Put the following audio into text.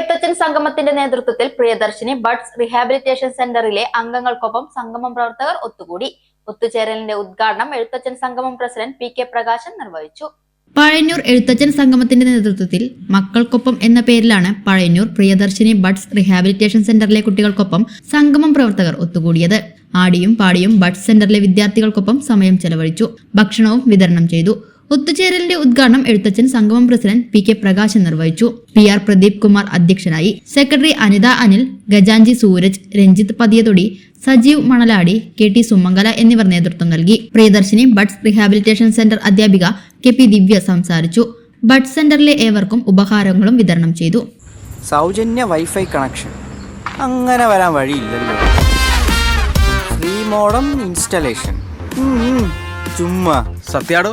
എഴുത്തച്ഛൻ സംഗമത്തിന്റെ നേതൃത്വത്തിൽ Priyadarshini buds rehabilitation സെന്ററിലെ അംഗങ്ങൾക്കൊപ്പം സംഗമം പ്രവർത്തകർ ഒത്തുകൂടി. ഒത്തുചേരലിന്റെ ഉദ്ഘാടനം എഴുത്തച്ഛൻ സംഗമം പ്രസിഡന്റ് പി കെ പ്രകാശൻ നിർവഹിച്ചു. പഴയന്നൂർ എഴുത്തച്ഛൻ സംഗമത്തിന്റെ നേതൃത്വത്തിൽ മക്കൾക്കൊപ്പം എന്ന പേരിലാണ് പഴയന്നൂർ പ്രിയദർശിനി ബഡ്സ് റീഹാബിലിറ്റേഷൻ സെന്ററിലെ കുട്ടികൾക്കൊപ്പം സംഗമം പ്രവർത്തകർ ഒത്തുകൂടിയത്. ആടിയും പാടിയും ബഡ്സ് സെന്ററിലെ വിദ്യാർത്ഥികൾക്കൊപ്പം സമയം ചെലവഴിച്ചു. ഭക്ഷണവും വിതരണം ചെയ്തു. ഒത്തുചേരലിന്റെ ഉദ്ഘാടനം എഴുത്തച്ഛൻ സംഗമം പ്രസിഡന്റ് പി കെ പ്രകാശൻ നിർവഹിച്ചു പി ആർ പ്രദീപ് കുമാർ അധ്യക്ഷനായി സെക്രട്ടറി അനിത അനിൽ ഗജാഞ്ചി സൂരജ് രഞ്ജിത്ത് പതിയതൊടി സജീവ് മണലാടി കെ ടി സുമംഗല എന്നിവർ നേതൃത്വം നൽകി. പ്രിയദർശിനി ബഡ്സ് റീഹാബിലിറ്റേഷൻ സെന്റർ അധ്യാപിക കെ പി ദിവ്യ സംസാരിച്ചു. ബഡ് സെന്ററിലെ ഏവർക്കും ഉപഹാരങ്ങളും വിതരണം ചെയ്തു. സൗജന്യ വൈഫൈ കണക്ഷൻ. അങ്ങനെ വരാൻ വഴിയില്ലല്ലോ. Free modem installation. ചുമ്മാ. സത്യാടോ?